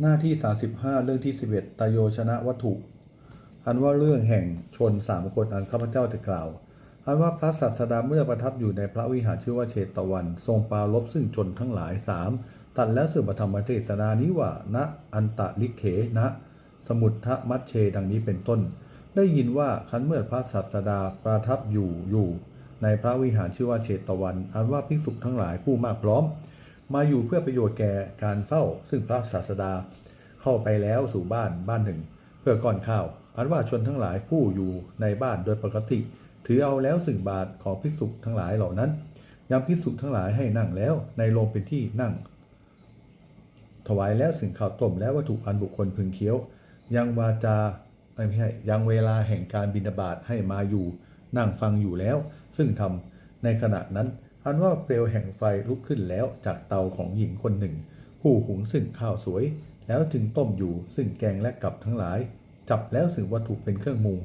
หน้าที่ 35 เรื่องที่ 11 ตโยชนะวัตถุ อันว่าเรื่องแห่งชนสามคนอันข้าพเจ้าจะกล่าว อันว่าพระศาสดาเมื่อประทับอยู่ในพระวิหารชื่อว่าเชตวัน ทรงปรารบซึ่งชนทั้งหลายสามตัดแล้วสืบธรรมเทศนานี้ว่าณอันตะลิเขณสมุทธมัชเชดังนี้เป็นต้น ได้ยินว่าคันเมื่อพระศาสดาประทับอยู่อยู่ ในพระวิหารชื่อว่าเชตวัน อันว่าภิกษุทั้งหลายผู้มากพร้อม มาอยู่เพื่อประโยชน์แก่การเฝ้า ซึ่งพระศาสดาเข้าไปแล้วสู่บ้านบ้านหนึ่ง เพื่อก่อนข้าว อันว่าชนทั้งหลายผู้อยู่ในบ้านโดยปกติ ถือเอาแล้วสิ่งบาทของภิกษุทั้งหลายเหล่านั้นยังภิกษุทั้งหลายให้นั่งแล้วในโรงเป็นที่นั่ง ถวายแล้วสิ่งข้าวต้มและวัตถุอันบุคคลพึงเคี้ยว ยังวาจาไม่ใช่ยังเวลาแห่งการบิณฑบาตให้มาอยู่ นั่งฟังอยู่แล้ว ซึ่งทำในขณะนั้น อันว่าเปลวแห่งไฟลุกขึ้นแล้วจากเตาของหญิงคนหนึ่ง ผู้หุงซึ่งข้าวสวย แล้วจึงต้มอยู่ซึ่งแกงและกับทั้งหลาย จับแล้วซึ่งวัตถุเป็นเครื่องมุง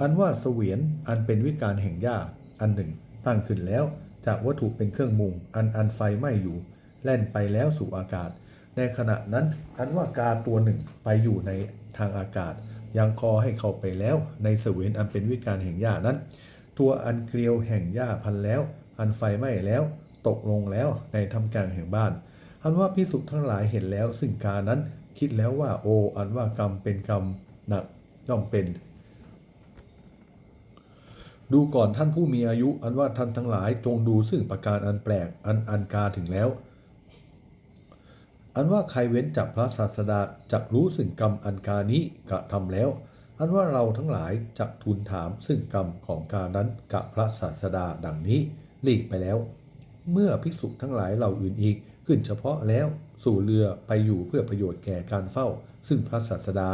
อันว่าเสวียนอันเป็นวิการแห่งหญ้าอันหนึ่ง ตั้งขึ้นแล้วจากวัตถุเป็นเครื่องมุง อันอันไฟไหม้อยู่ แล่นไปแล้วสู่อากาศ ในขณะนั้นอันว่ากาตัวหนึ่งไปอยู่ในทางอากาศ ยังคอให้เข้าไปแล้วในเสวียนอันเป็นวิการแห่งหญ้านั้น ตัวอันเกลียวแห่งหญ้าพันแล้ว อันไฟไหม้แล้วตกลงแล้วในทำกลางแห่งบ้าน อันว่าพิสุทั้งหลายเห็นแล้วซึ่งการนั้นคิดแล้วว่าโอ อันว่ากรรมเป็นกรรมหนักย่อมเป็น ดูก่อนท่านผู้มีอายุ อันว่าท่านทั้งหลายจงดูซึ่งประการอันแปลกอันอันกาถึงแล้ว อันว่าใครเว้นจากพระศาสดาจักรู้ซึ่งกรรมอันกานี้กระทำแล้ว อันว่าเราทั้งหลายจักทูลถามซึ่งกรรมของการนั้นกับพระศาสดาดังนี้ หลีกไปแล้ว เมื่อภิกษุทั้งหลายเหล่าอื่นอีก ขึ้นเฉพาะแล้วสู่เรือไปอยู่เพื่อประโยชน์แก่การเฝ้า ซึ่งพระศาสดา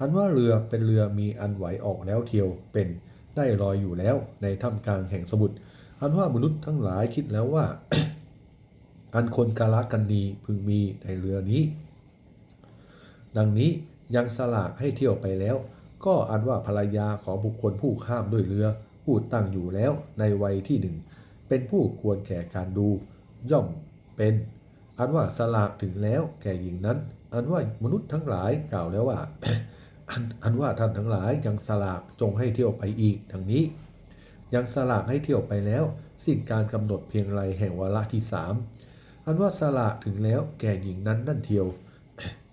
อันว่าเรือเป็นเรือมีอันไหวออกแล้วเทียวเป็นได้ลอยอยู่แล้วในถ้ำกลางแห่งสมุทรอันว่ามนุษย์ทั้งหลายคิดแล้วว่า อันคนกาลกันดีพึงมีในเรือนี้ ดังนี้ยังสลากให้เที่ยวไปแล้ว ก็อันว่าภรรยาของบุคคลผู้ข้ามด้วยเรือผู้ตั้งอยู่แล้วในวัยที่หนึ่ง เป็นผู้ควรแก่การดู ย่อมเป็น อันว่าสลากถึงแล้วแก่หญิงนั้น อันว่ามนุษย์ทั้งหลายกล่าวแล้วว่าอันอันว่าท่านทั้งหลายยังสลากจงให้เที่ยวไปอีกดังนี้ ยังสลากให้เที่ยวไปแล้ว สิ้นการกำหนดเพียงไรแห่งวาระที่สามอันว่าสลากถึงแล้วแก่หญิงนั้นนั่นเทียว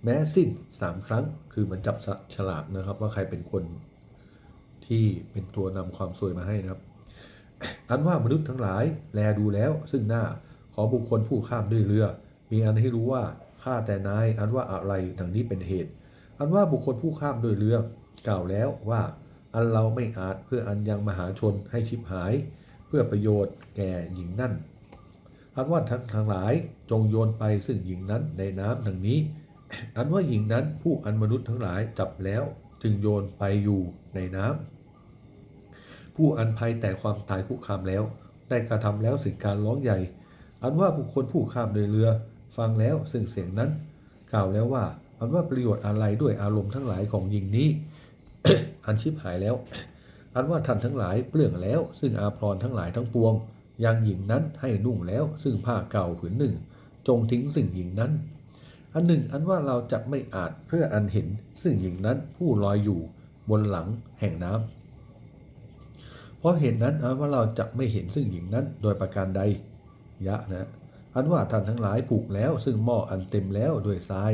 แม้สิ้นสามครั้งคือมันจับสฉลากนะครับ ว่าใครเป็นคนที่เป็นตัวนำความสวยมาให้นะครับ อันว่ามนุษย์ทั้งหลาย แลดูแล้วซึ่งหน้าของบุคคลผู้ข้ามด้วยเรือ มีอันให้รู้ว่าข้าแต่นาย อันว่าอะไรดังนี้เป็นเหตุ อันว่าบุคคลผู้ข้ามด้วยเรือกล่าวแล้วว่า อันเราไม่อาจเพื่ออันยังมหาชนให้ชิบหาย เพื่อประโยชน์แก่หญิงนั่น อันว่าทั้งทั้งหลายจงโยนไปซึ่งหญิงนั้นในน้ำดังนี้ อันว่าหญิงนั้นผู้อันมนุษย์ทั้งหลายจับแล้ว จึงโยนไปอยู่ในน้ำ ผู้อันภัยแต่ความตายคุกคามแล้ว ได้กระทำแล้วสิ่งการร้องใหญ่ อันว่าบุคคลผู้ข้ามโดยเรือ ฟังแล้วซึ่งเสียงนั้น กล่าวแล้วว่า อันว่าประโยชน์อะไรด้วยอารมณ์ทั้งหลายของหญิงนี้ อันชิบหายแล้ว อันว่าท่านทั้งหลายเปลืองแล้ว ซึ่งอาภรทั้งหลายทั้งปวงยังหญิงนั้นให้นุ่งแล้ว ซึ่งผ้าเก่าผืนหนึ่ง จงทิ้งสิ่งหญิงนั้น อันหนึ่งอันว่าเราจะไม่อาจเพื่ออันเห็นซึ่งหญิงนั้นผู้ลอยอยู่บนหลังแห่งน้ำ เพราะเหตุนั้นอันว่าเราจะไม่เห็นซึ่งหญิงนั้นโดยประการใด ยะนะอันว่าท่านทั้งหลายผูกแล้วซึ่งหม้ออันเต็มแล้วด้วยทราย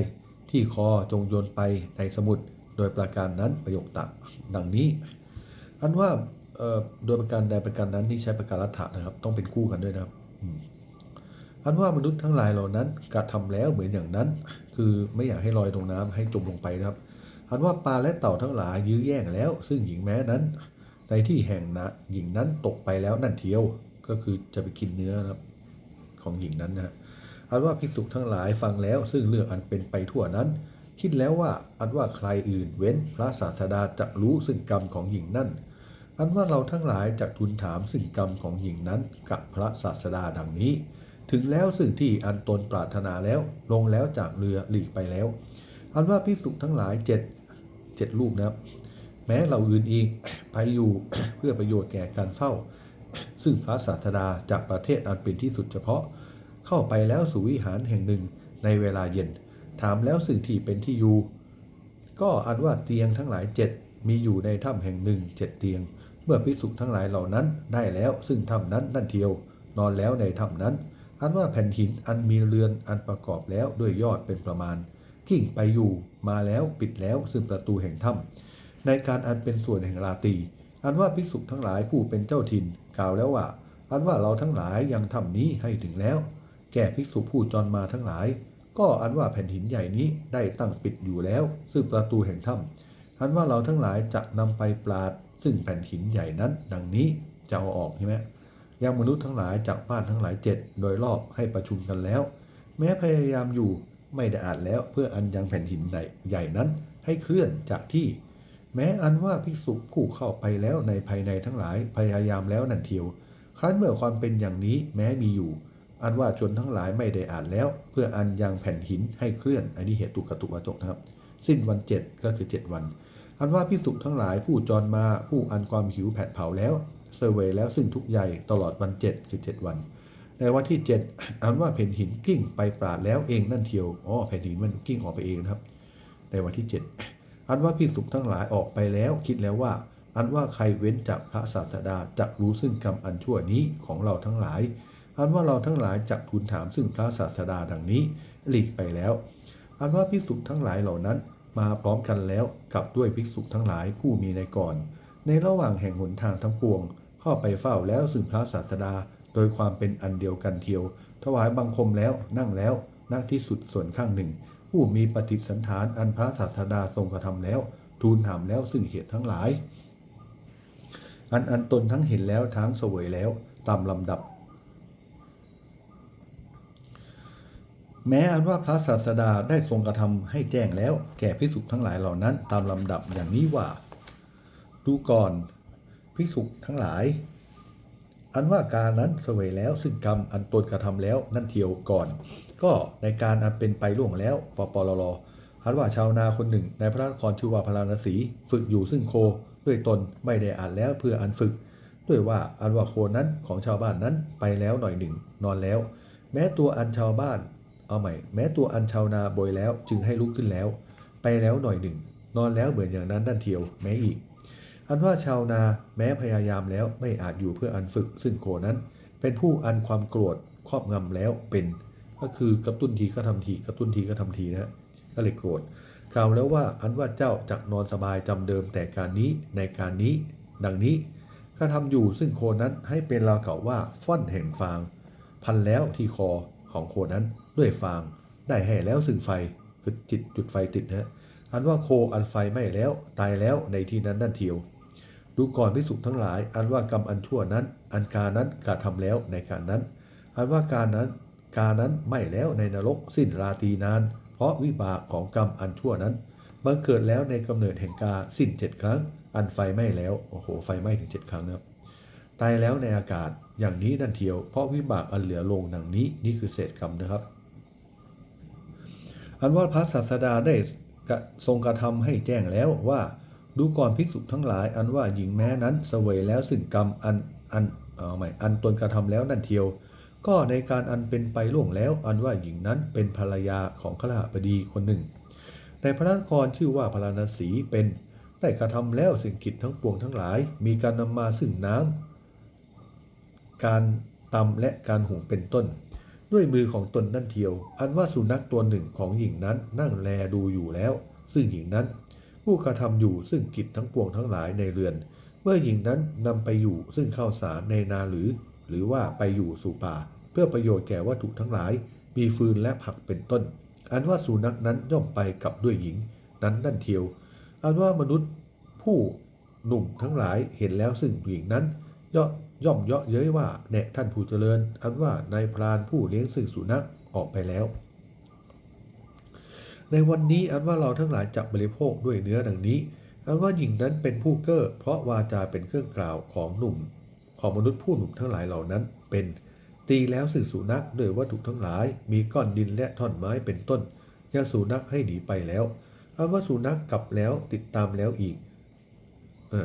ที่คอจงโยนไปในสมุทรโดยประการนั้นประโยคตะดังนี้ อันว่าโดยประการใดประการนั้นที่ใช้ประการรัฐะนะครับ ต้องเป็นคู่กันด้วยนะครับอันว่ามนุษย์ทั้งหลายเหล่านั้นกระทำแล้วเหมือนอย่างนั้น คือไม่อยากให้ลอยลงน้ำให้จมลงไปนะครับ อันว่าปลาและเต่าทั้งหลายยื้อแย่งแล้ว ซึ่งหญิงแม้นั้น ในที่แห่งนะหญิงนั้นตกไปแล้วนั่นเทียวก็คือจะไปกินเนื้อนะครับของหญิงนั้นนะอันว่าภิกษุทั้งหลายฟังแล้วซึ่งเรื่องอันเป็นไปทั่วนั้น คิดแล้วว่าอันว่าใครอื่นเว้นพระศาสดาจะรู้ซึ่งกรรมของหญิงนั้นอันว่าเราทั้งหลายจะทูลถามซึ่งกรรมของหญิงนั้นกับพระศาสดาดังนี้ ถึงแล้วซึ่งที่อันตนปรารถนาแล้วลงแล้วจากเรือหลีกไปแล้ว อันว่าภิกษุทั้งหลายเจ็ดเจ็ดรูปนะครับ แม้เราอื่นอีกไปอยู่เพื่อประโยชน์แก่การเฝ้า ซึ่งพระศาสดาจากประเทศอันเป็นที่สุดเฉพาะ เข้าไปแล้วสู่วิหารแห่งหนึ่งในเวลาเย็น ถามแล้วสิ่งที่เป็นที่อยู่ ก็อันว่าเตียงทั้งหลายเจ็ดมีอยู่ในถ้ำแห่งหนึ่งเจ็ดเตียง เมื่อภิกษุทั้งหลายเหล่านั้นได้แล้วซึ่งถ้ำนั้นนั่นเทียว นอนแล้วในถ้ำนั้น อันว่าแผ่นหินอันมีเรือนอันประกอบแล้วด้วยยอดเป็นประมาณ กิ่งไปอยู่มาแล้วปิดแล้วซึ่งประตูแห่งถ้ำ ในการอันเป็นส่วนแห่งราตีอันว่าภิกษุทั้งหลายผู้เป็นเจ้าถิ่นกล่าวแล้วว่า อันว่าเราทั้งหลายยังทำนี้ให้ถึงแล้ว แก่ภิกษุผู้จรมาทั้งหลาย ก็อันว่าแผ่นหินใหญ่นี้ได้ตั้งปิดอยู่แล้ว ซึ่งประตูแห่งถ้ำอันว่าเราทั้งหลายจะนำไปปราด ซึ่งแผ่นหินใหญ่นั้น ดังนี้จะเอาออกใช่ไหมยังมนุษย์ทั้งหลายจากบ้านทั้งหลายเจ็ดโดยรอบให้ประชุมกันแล้ว แม้พยายามอยู่ไม่ได้อาจแล้วเพื่ออันยังแผ่นหินใหญ่ใหญ่นั้นให้เคลื่อนจากที่ แม้อันว่าภิกษุผู้เข้าไปแล้วในภายในทั้งหลายพยายามแล้วนั่นเทียว ครั้นเมื่อความเป็นอย่างนี้แม้มีอยู่ อันว่าชนทั้งหลายไม่ได้อ่านแล้ว เพื่ออันยังแผ่นหินให้เคลื่อน อันนี้เหตุตุกตุกระจกนะครับ สิ้นวันเจ็ดก็คือ7วัน อันว่าพิสุทั้งหลายผู้จรมาผู้อันความหิวแผดเผาแล้วเซเวยแล้วซึ่งทุกใหญ่ตลอดวันเจ็ดคือ7วัน ในวันที่7อันว่าแผ่นหินกิ้งไปปราดแล้วเองนั่นเทียวอ๋อแผ่นหินมันกิ้งออกไปเองนะครับ ในวันที่7 อันว่าพิสุทั้งหลายออกไปแล้วคิดแล้วว่า อันว่าใครเว้นจากพระศาสดาจักรู้ซึ่งกรรมอันชั่วนี้ของเราทั้งหลาย อันว่าเราทั้งหลายจักทูลถามซึ่งพระศาสดาดังนี้ หลีกไปแล้ว อันว่าภิกษุทั้งหลายเหล่านั้น มาพร้อมกันแล้วกับด้วยภิกษุทั้งหลายผู้มีในก่อน ในระหว่างแห่งหนทางทั้งปวง เข้าไปเฝ้าแล้วซึ่งพระศาสดา โดยความเป็นอันเดียวกันเทียว ถวายบังคมแล้วนั่งแล้วณที่สุดส่วนข้างหนึ่ง ผู้มีปฏิสันฐานอันพระศาสดาทรงกระทำแล้ว ทูลถามแล้วซึ่งเหตุทั้งหลาย อันอันตนทั้งเห็นแล้วทั้งเสวยแล้วตามลำดับ แม้อันว่าพระศาสดาได้ทรงกระทำให้แจ้งแล้ว แก่พิสุทั้งหลายเหล่านั้นตามลำดับอย่างนี้ว่า ดูก่อนพิสุทั้งหลายอันว่าการนั้นเสวยแล้วซึ่งกรรมอันตนกระทำแล้วนั่นเทียวก่อน ก็ในการอันเป็นไปล่วงแล้วปปลลอันว่าชาวนาคนหนึ่ง ในพระนครชื่อว่าพราณสีฝึกอยู่ซึ่งโคด้วยตนไม่ได้อ่านแล้วเพื่ออันฝึก ด้วยว่าอันว่าโคนั้นของชาวบ้านนั้นไปแล้วหน่อยหนึ่ง นอนแล้ว แม้ตัวอันชาวบ้าน เอาใหม่ แม้ตัวอันชาวนาโบยแล้วจึงให้ลุกขึ้นแล้ว ไปแล้วหน่อยหนึ่ง นอนแล้วเหมือนอย่างนั้นนั่นเทียวแม้อีก อันว่าชาวนาแม้พยายามแล้วไม่อาจอยู่เพื่ออันฝึก ซึ่งโคนั้น เป็นผู้อันความโกรธครอบงำแล้วเป็น ก็คือกระตุ้นทีก็ทำทีกระตุ้นทีก็ทำทีนะก็เลยโกรธกล่าวแล้วว่าอันว่าเจ้าจักนอนสบายจำเดิมแต่การนี้ในการนี้ ดังนี้กระทำอยู่ซึ่งโคนั้นให้เป็นราวเก่าว่าฟ่อนแห่งฟาง พันแล้วที่คอของโคนั้นด้วยฟาง ได้ให้แล้วซึ่งไฟคือจิตจุดไฟติดนะฮะอันว่าโคอันไฟไหม้แล้วตายแล้วในที่นั้นนั่นเทียว ดูก่อนพิสุทั้งหลาย อันว่ากรรมอันชั่วนั้น อันการนั้นกระทำแล้วในการนั้น อันว่าการนั้น กานั้นไม้แล้วในนรกสิ้นราตรีนาน เพราะวิบากของกรรมอันชั่วนั้นบังเกิดแล้วในกำเนิดแห่งกาสิ้นเจ็ดครั้ง อันไฟไหม้แล้ว โอ้โห ไฟไหม้ถึงเจ็ดครั้งนะครับตายแล้วในอากาศอย่างนี้นั่นเทียว เพราะวิบากอันเหลือลงดังนี้นี่คือเศษกรรมนะครับ อันว่าพระศาสดาได้ทรงกระทำให้แจ้งแล้วว่าดูก่อนภิกษุทั้งหลาย อันว่าหญิงแม้นั้นเสวยแล้วซึ่งกรรมอันอันเอาใหม่อันตนกระทำแล้วนั่นเทียว ก็ในการอันเป็นไปล่วงแล้วอันว่าหญิงนั้นเป็นภรรยาของขลาบดีคนหนึ่ง ในพระนครชื่อว่าพราณสีเป็นได้กระทำแล้วสิ่งกิจทั้งปวงทั้งหลาย มีการนำมาซึ่งน้ำการตำและการหุงเป็นต้น ด้วยมือของตนนั่นเทียว อันว่าสุนัขตัวหนึ่งของหญิงนั้นนั่งแลดูอยู่แล้ว ซึ่งหญิงนั้น ผู้กระทำอยู่ซึ่งกิจทั้งปวงทั้งหลายในเรือน เมื่อหญิงนั้นนำไปอยู่ซึ่งข้าวสารในนาหรือ หรือว่าไปอยู่สู่ป่า เพื่อประโยชน์แก่วัตถุทั้งหลาย มีฟืนและผักเป็นต้น อันว่าสุนัขนั้นย่อมไปกับด้วยหญิง นั้นนั่นเทียว อันว่ามนุษย์ผู้หนุ่มทั้งหลายเห็นแล้วซึ่งหญิงนั้นย่อย่อมเยาะเย้ยว่าแน่ท่านผู้เจริญ อันว่านายพรานผู้เลี้ยงซึ่งสุนัขออกไปแล้ว ในวันนี้อันว่าเราทั้งหลายจับบริโภคด้วยเนื้อดังนี้ อันว่าหญิงนั้นเป็นผู้เก้อเพราะวาจาเป็นเครื่องกล่าวของหนุ่ม ของมนุษย์ผู้หนุ่มทั้งหลายเหล่านั้นเป็น ตีแล้วซึ่งสุนัขด้วยวัตถุทั้งหลาย มีก้อนดินและท่อนไม้เป็นต้นยังสุนัขให้หนีไปแล้วอันว่าสุนัขกลับแล้วติดตามแล้วอีกอ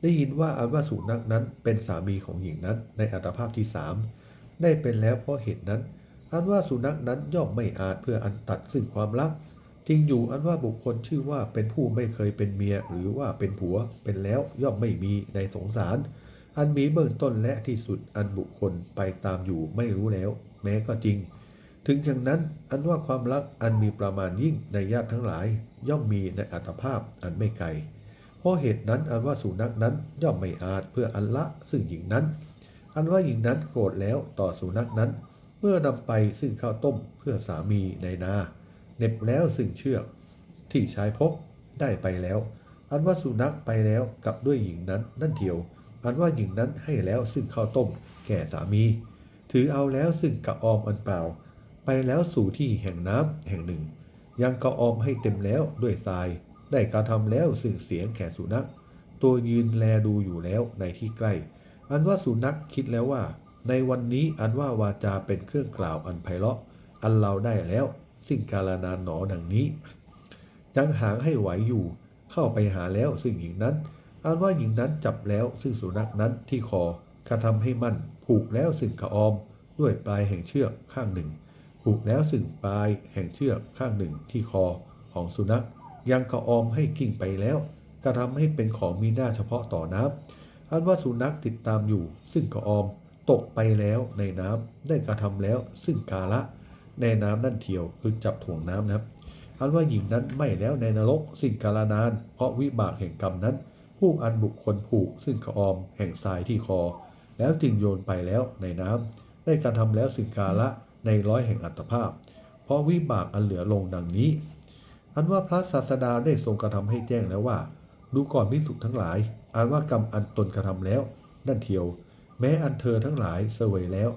ได้ยินว่าอันว่าสุนัขนั้นเป็นสามีของหญิงนั้น ในอัตภาพที่สามได้เป็นแล้วเพราะเหตุนั้น อันว่าสุนัขนั้นย่อมไม่อาจเพื่ออันตัดซึ่งความรักจริงอยู่อันว่าบุคคลชื่อว่าเป็นผู้ไม่เคยเป็นเมียหรือว่าเป็นผัวเป็นแล้วย่อมไม่มีในสงสาร อันมีเบื้องต้นและที่สุดอันบุคคลไปตามอยู่ไม่รู้แล้ว แม้ก็จริง ถึงอย่างนั้นอันว่าความรักอันมีประมาณยิ่งในญาติทั้งหลาย ย่อมมีในอัตภาพอันไม่ไกลเพราะเหตุนั้นอันว่าสุนัขนั้นย่อมไม่อาจเพื่ออันละซึ่งหญิงนั้น อันว่าหญิงนั้นโกรธแล้วต่อสุนัขนั้น เมื่อนำไปซึ่งข้าวต้มเพื่อสามีในนาเหน็บแล้วซึ่งเชือก ที่ชายพกได้ไปแล้ว อันว่าสุนัขไปแล้วกับด้วยหญิงนั้นนั่นเทียว อันว่าหญิงนั้นให้แล้วซึ่งข้าวต้ม แก่สามี ถือเอาแล้วซึ่งกระออมอันเปล่า ไปแล้วสู่ที่แห่งน้ำแห่งหนึ่ง ยังกระออมให้เต็มแล้วด้วยทราย ได้กระทำแล้วซึ่งเสียงแก่สุนัข ตัวยืนแลดูอยู่แล้วในที่ใกล้ อันว่าสุนัขคิดแล้วว่า ในวันนี้อันว่าวาจาเป็นเครื่องกล่าวอันไพเราะ อันเราได้แล้วซึ่งกาลนานหนอดังนี้ยังหางให้ไหวอยู่ เข้าไปหาแล้วซึ่งหญิงนั้น อันว่าหญิงนั้นจับแล้วซึ่งสุนัขนั้นที่คอกระทำให้มันผูกแล้วซึ่งกระออม ด้วยปลายแห่งเชือกข้างหนึ่ง ผูกแล้วซึ่งปลายแห่งเชือกข้างหนึ่งที่คอของสุนัข ยังกระออมให้กิ่งไปแล้วกระทำให้เป็นของมีหน้าเฉพาะต่อน้ำอันว่าสุนัขติดตามอยู่ ซึ่งกระออมตกไปแล้วในน้ำได้กระทำแล้วซึ่งกาละ ในน้ำนั่นเทียวคือจับถ่วงน้ำนะครับอันว่าหญิงนั้นไม่แล้วในนรกสิ่งกาลนาน เพราะวิบากแห่งกรรมนั้น ผู้อันบุคคลผูกซึ่งกระออมแห่งทรายที่คอ แล้วจึงโยนไปแล้วในน้ำได้การะทำแล้วสิ่งกาละในร้อยแห่งอัตภาพ เพราะวิบากอันเหลือลงดังนี้ อันว่าพระศาสดาได้ทรงกระทำให้แจ้งแล้วว่า ดูก่อนพิสุทั้งหลาย อันว่ากรรมอันตนกระทำแล้ว นั่นเทียว แม้อันเธอทั้งหลายเสวยแล้ว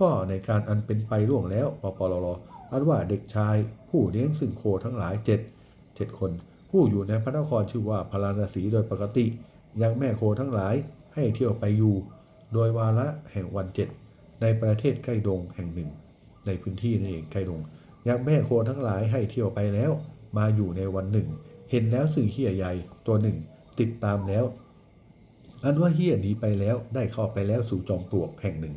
ก็ในการอันเป็นไปล่วงแล้วปปลลอันว่าเด็กชาย ผู้เลี้ยงซึ่งโคทั้งหลายเจ็ดเจ็ดคน ผู้อยู่ในพระนครชื่อว่าพาราณสีโดยปกติ ยังแม่โคทั้งหลายให้เที่ยวไปอยู่ โดยวาระแห่งวันเจ็ดในประเทศใกล้ดงแห่งหนึ่ง ในพื้นที่นั่นเองใกล้ดง ยังแม่โคทั้งหลายให้เที่ยวไปแล้ว มาอยู่ในวันหนึ่ง เห็นแล้วสื่อเฮียใหญ่ตัวหนึ่ง ติดตามแล้ว อันว่าเฮียหนีไปแล้วได้เข้าไปแล้วสู่จอมปลวกแห่งหนึ่ง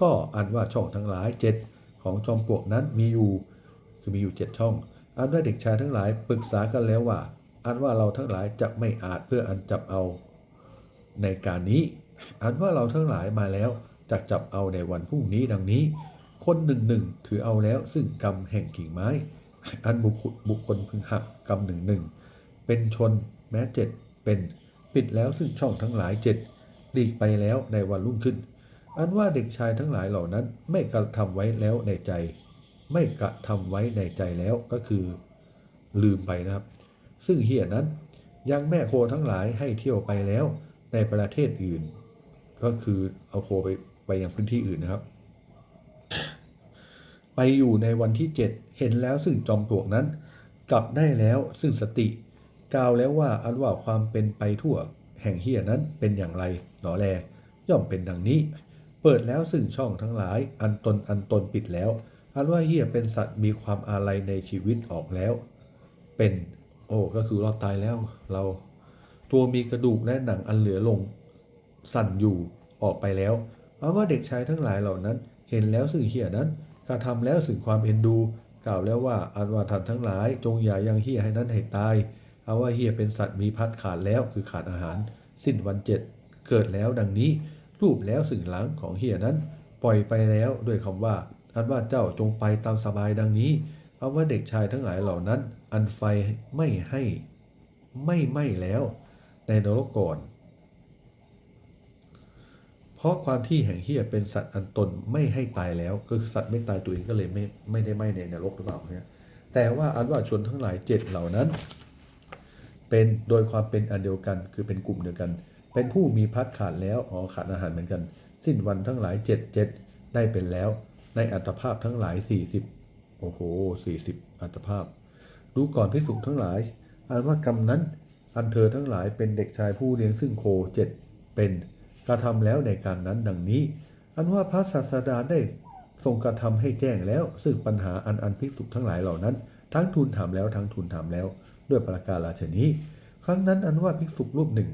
ก็อันว่าช่องทั้งหลายเจ็ดของจอมปลวกนั้นมีอยู่ คือมีอยู่เจ็ดช่อง อันว่าเด็กชายทั้งหลายปรึกษากันแล้วว่า อันว่าเราทั้งหลายจะไม่อาจเพื่ออันจับเอา ในการนี้ อันว่าเราทั้งหลายมาแล้วจะจับเอาในวันพรุ่งนี้ดังนี้ คนหนึ่งหนึ่งถือเอาแล้วซึ่งกรรมแห่งกิ่งไม้ อันบุคคลบุคคลพึงหักกรรมหนึ่งหนึ่งเป็นชนแม้เจ็ดเป็นปิดแล้วซึ่งช่องทั้งหลายเจ็ดหลีกไปแล้วในวันรุ่งขึ้น อันว่าเด็กชายทั้งหลายเหล่านั้นไม่กระทำไว้แล้วในใจ ไม่กระทำไว้ในใจแล้วก็คือลืมไปนะครับ ซึ่งเฮียนั้นยังแม่โคทั้งหลายให้เที่ยวไปแล้วในประเทศอื่น ก็คือเอาโคไปไปยังพื้นที่อื่นนะครับ ไปอยู่ในวันที่ 7 เห็นแล้วซึ่งจอมปลวกนั้น กลับได้แล้วซึ่งสติกล่าวแล้วว่าอันว่าความเป็นไปทั่ว แห่งเฮียนั้นเป็นอย่างไรหนอแลย่อมเป็นดังนี้ เปิดแล้วซึ่งช่องทั้งหลาย อันตนอันตนปิดแล้ว อันว่าเฮียเป็นสัตว์มีความอาลัยในชีวิตออกแล้ว เป็น โอ้ก็คือเราตายแล้ว เราตัวมีกระดูกและหนังอันเหลือลง สั่นอยู่ออกไปแล้วเอาว่าเด็กชายทั้งหลายเหล่านั้น เห็นแล้วซึ่งเฮียนั้นกระทำแล้วซึ่งความเอ็นดู กล่าวแล้วว่าอันว่าท่านทั้งหลาย จงอย่ายังเฮียให้นั้นให้ตายเอาว่าเฮียเป็นสัตว์มีพัดขาดแล้วคือขาดอาหาร สิ้นวันเจ็ดเกิดแล้วดังนี้รูปแล้วสิ่งหลังของเฮียนั้น ปล่อยไปแล้วด้วยคำว่า อันว่าเจ้าจงไปตามสบายดังนี้เอาว่าเด็กชายทั้งหลายเหล่านั้น อันไฟไม่ให้ไม่ไหม้แล้ว ในนรกก่อน เพราะความที่แห่งเฮียเป็นสัตว์อันตนไม่ให้ตายแล้วก็คือสัตว์ไม่ตายตัวเองก็เลยไม่ไม่ได้ไหม้ในนรกหรือเปล่าเนี่ยแต่ว่าอันว่าชนทั้งหลายเจ็ดเหล่านั้น เป็นโดยความเป็นอันเดียวกันคือเป็นกลุ่มเดียวกัน เป็นผู้มีพัดขาดแล้วอ๋อขาดอาหารเหมือนกัน สิ้นวันทั้งหลายเจ็ดเจ็ดได้เป็นแล้ว ในอัตภาพทั้งหลายสี่สิบโอ้โหสี่สิบอัตภาพดูก่อนพิสุทั้งหลาย อันว่ากรรมนั้น อันเธอทั้งหลายเป็นเด็กชายผู้เลี้ยงซึ่งโคเจ็ดเป็นกระทำแล้วในการนั้นดังนี้ อันว่าพระศาสดาได้ทรงกระทำให้แจ้งแล้ว ซึ่งปัญหาอันอันพิสุทั้งหลายเหล่านั้น ทั้งทูลถามแล้วทั้งทูลถามแล้ว ด้วยประการราชนี้ ครั้งนั้นอันว่าภิกษุรูปหนึ่ง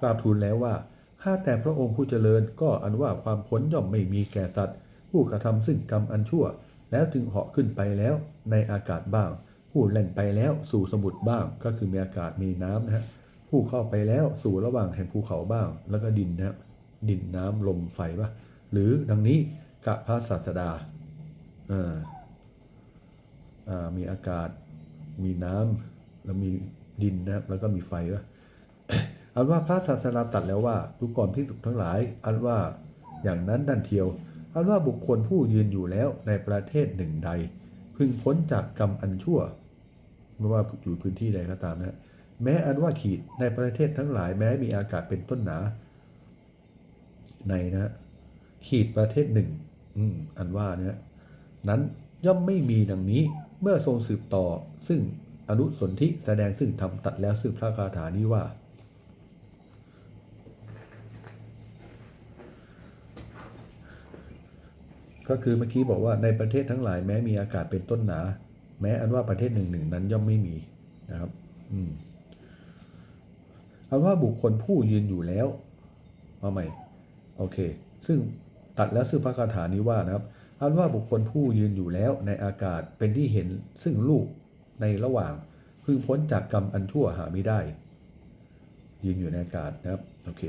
กราบทูลแล้วว่าข้าแต่พระองค์ผู้เจริญก็อันว่าความพ้นย่อมไม่มีแก่สัตว์ ผู้กระทำซึ่งกรรมอันชั่ว แล้วจึงเหาะขึ้นไปแล้วในอากาศบ้าง ผู้แล่นไปแล้วสู่สมุทรบ้าง ก็คือมีอากาศมีน้ำนะฮะผู้เข้าไปแล้วสู่ระหว่างแห่งภูเขาบ้าง แล้วก็ดินนะฮะดินน้ำลมไฟปะหรือดังนี้กะพระศาสดาอ่าอ่ามีอากาศมีน้ำแล้วมีดินนะแล้วก็มีไฟปะอันว่าพระศาสดาตัดแล้วว่าดูก่อนพิสุทั้งหลาย อันว่าอย่างนั้นดันเทียว อันว่าบุคคลผู้ยืนอยู่แล้วในประเทศหนึ่งใด พึงพ้นจากกรรมอันชั่วไม่ว่าอยู่พื้นที่ใดก็ตามนะแม้อันว่าขีดในประเทศทั้งหลายแม้มีอากาศเป็นต้นหนา ในนะ ขีดประเทศหนึ่งออันว่าเนี่ยนั้นย่อมไม่มีดังนี้เมื่อทรงสืบต่อ ซึ่งอนุสนธิแสดงซึ่งทำตัดแล้วซึ่งพระคาถานี้ว่า ก็คือเมื่อกี้บอกว่าในประเทศทั้งหลายแม้มีอากาศเป็นต้นหนา แม้อันว่าประเทศหนึ่งหนึ่งนั้นย่อมไม่มีนะครับ อืมอันว่าบุคคลผู้ยืนอยู่แล้วมาใหม่โอเค ซึ่งตัดแล้วซึ่งพระคาถานี้ว่านะครับ อันว่าบุคคลผู้ยืนอยู่แล้วในอากาศเป็นที่เห็นซึ่งลูกในระหว่างพึงพ้นจากกรรมอันชั่วหาไม่ได้ ยืนอยู่ในอากาศนะครับ โอเค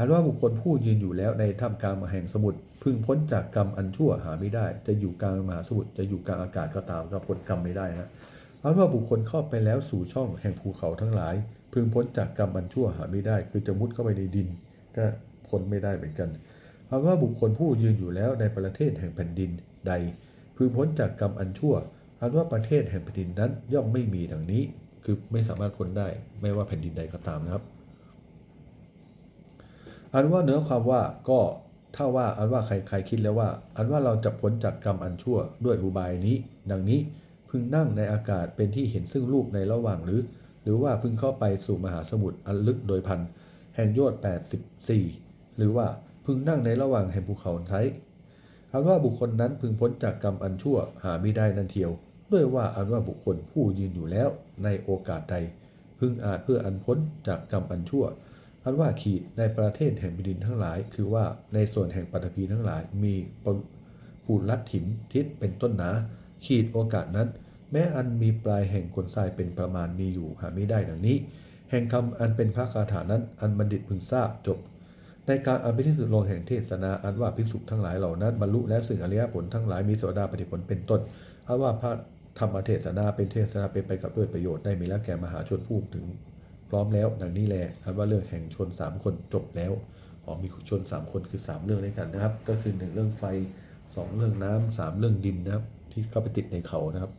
อันว่าบุคคลผู้ยืนอยู่แล้วในถ้ำกลางมหาแห่งสมุทรพึงพ้นจากกรรมอันชั่วหาไม่ได้ จะอยู่กลางมหาสมุทรจะอยู่กลางอากาศก็ตามก็พ้นกรรมไม่ได้นะอันว่าบุคคลเข้าไปแล้วสู่ช่องแห่งภูเขาทั้งหลาย พึงพ้นจากกรรมอันชั่วหาไม่ได้ คือจะมุดเข้าไปในดิน ก็พ้นไม่ได้เหมือนกันอันว่าบุคคลผู้ยืนอยู่แล้วในประเทศแห่งแผ่นดินใด พึงพ้นจากกรรมอันชั่วอันว่าประเทศแห่งแผ่นดินนั้นย่อมไม่มีดังนี้ คือไม่สามารถพ้นได้ ไม่ว่าแผ่นดินใดก็ตามนะครับ อันว่าเนื้อความว่าก็ถ้าว่าอันว่าใครใครคิดแล้วว่า อันว่าเราจะพ้นจากกรรมอันชั่วด้วยอุบายนี้ ดังนี้พึงนั่งในอากาศเป็นที่เห็นซึ่งรูปในระหว่างหรือ หรือว่าพึงเข้าไปสู่มหาสมุทรอันลึกโดยพันแห่งยชน์84 หรือว่าพึงนั่งในระหว่างแห่งภูเขาไทยอันว่าบุคคลนั้นพึงพ้นจากกรรมอันชั่วหาไม่ได้นั่นเทียว ด้วยว่าอันว่าบุคคลผู้ยืนอยู่แล้วในโอกาสใด พึงอาจเพื่ออันพ้นจากกรรมอันชั่ว อันว่าขีดในประเทศแห่งแผ่นดินทั้งหลาย คือว่าในส่วนแห่งปฐพีทั้งหลาย มีปูรัดถิมทิศเป็นต้นหนา ขีดโอกาสนั้น แม้อันมีปลายแห่งขนทรายเป็นประมาณมีอยู่หาไม่ได้ดังนี้ แห่งคำอันเป็นพระคาถานั้น อันบัณฑิตพึงทราบจบ ในการอันเป็นที่สุดลงแห่งเทศนาอันว่าภิกษุทั้งหลายเหล่านั้นบรรลุแล้วซึ่งอริยผลทั้งหลายมีโสดาปฏิผลเป็นต้นอันว่าพระธรรมเทศนาเป็นเทศนาเป็นไปกับด้วยประโยชน์ได้มีแล้วแก่มหาชนผู้ถึง พร้อมแล้วดังนี้แหละครับว่าเรื่องแห่งชนสามคนจบแล้วอ๋อมีชนสามคนคือสามเรื่องด้วยกันนะครับ ก็คือหนึ่งเรื่องไฟสองเรื่องน้ำสามเรื่องดินนะครับ ที่เข้าไปติดในเขานะครับ